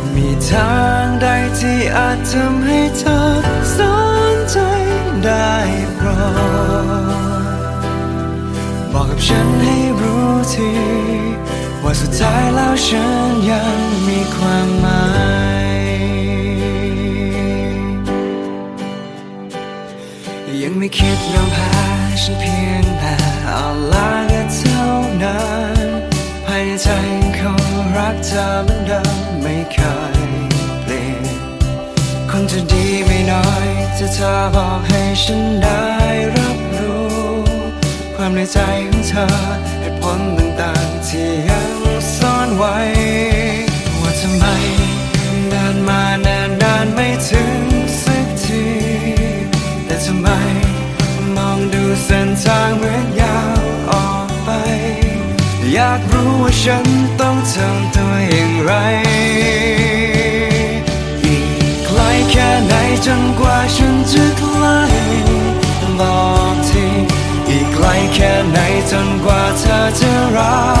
มี ทางใดที่อาจทำให้เธอสนใจได้โปรดบอกกับฉันให้รู้ที ว่าสุดท้ายแล้วฉันยังมีความหมายยังไม่คิดยอมแพ้ฉันเพียงแต่เอาลาก็เท่านั้น ในใจเขารักเธอเหมือนเดิมไม่เคยเปลี่ยนคนจะดีไม่น้อยถ้าเธอบอกให้ฉันได้รับรู้ ความในใจของเธอเหตุผลต่าง ฉันต้องทำตัวอย่างไร อีกไกลแค่ไหนจนกว่าฉันจะใกล้บอกทีอีกไกลแค่ไหนจนกว่าเธอจะรัก